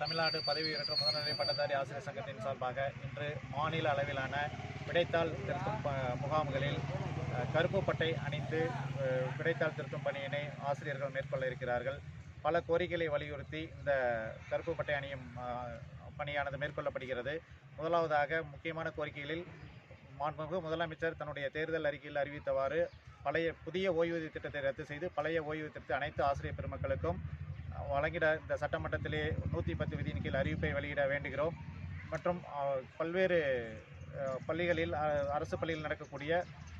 தமிழ்நாடு பதவி உயர்ற்ற முதல்நிலை பட்டதாரி ஆசிரியர் சங்கத்தின் சார்பாக இன்று மாநில அளவிலான விடைத்தாள் திருத்தும் முகாம்களில் கருப்பு பட்டை அணிந்து விடைத்தாள் திருத்தும் பணியினை ஆசிரியர்கள் மேற்கொள்ள இருக்கிறார்கள். பல கோரிக்கைகளை வலியுறுத்தி இந்த கருப்பு பட்டை அணியும் பணியானது மேற்கொள்ளப்படுகிறது. முதலாவதாக முக்கியமான கோரிக்கைகளில் மாண்புமிகு முதலமைச்சர் தன்னுடைய தேர்தல் அறிக்கையில் அறிவித்தவாறு பழைய புதிய ஓய்வூதிய திட்டத்தை ரத்து செய்து பழைய ஓய்வூதிய திட்டத்தை அனைத்து ஆசிரியர் பெருமக்களுக்கும் வழங்கிட இந்த சட்டமன்றத்திலே நூற்றி பத்து விதியின் கீழ் அறிவிப்பை வெளியிட வேண்டுகிறோம். மற்றும் பல்வேறு பள்ளிகளில் அரசு பள்ளியில் நடக்கக்கூடிய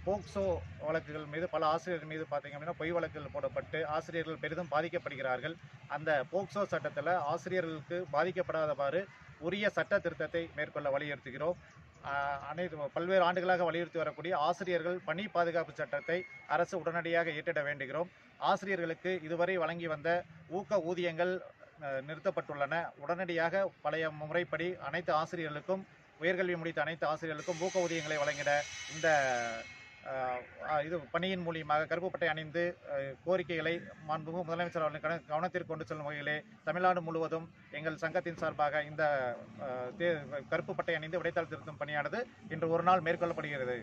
போக்சோ வழக்குகள் மீது பல ஆசிரியர்கள் மீது பார்த்தீங்க அப்படின்னா பொய் வழக்குகள் போடப்பட்டு ஆசிரியர்கள் பெரிதும் பாதிக்கப்படுகிறார்கள். அந்த போக்சோ சட்டத்தில் ஆசிரியர்களுக்கு பாதிக்கப்படாதவாறு உரிய சட்ட திருத்தத்தை மேற்கொள்ள வலியுறுத்துகிறோம். அனைத்து பல்வேறு ஆண்டுகளாக வலியுறுத்தி வரக்கூடிய ஆசிரியர்கள் பணி பாதுகாப்பு சட்டத்தை அரசு உடனடியாக ஏற்றிட வேண்டுகிறோம். ஆசிரியர்களுக்கு இதுவரை வழங்கி வந்த ஊக்க ஊதியங்கள் நிறுத்தப்பட்டுள்ளன. உடனடியாக பழைய முறைப்படி அனைத்து ஆசிரியர்களுக்கும் உயர்கல்வி முடித்த அனைத்து ஆசிரியர்களுக்கும் ஊக்க ஊதியங்களை வழங்கிட இந்த இது பணியின் மூலியமாக கருப்பு பட்டை அணிந்து கோரிக்கைகளை மாண்புமிகு முதலமைச்சர் அவர்களின் கவனத்திற்கு கொண்டு செல்லும் வகையிலே தமிழ்நாடு முழுவதும் எங்கள் சங்கத்தின் சார்பாக இந்த தே- கருப்பு பட்டை அணிந்து விடைத்தாள் திருத்தும் பணியானது இன்று ஒரு நாள் மேற்கொள்ளப்படுகிறது.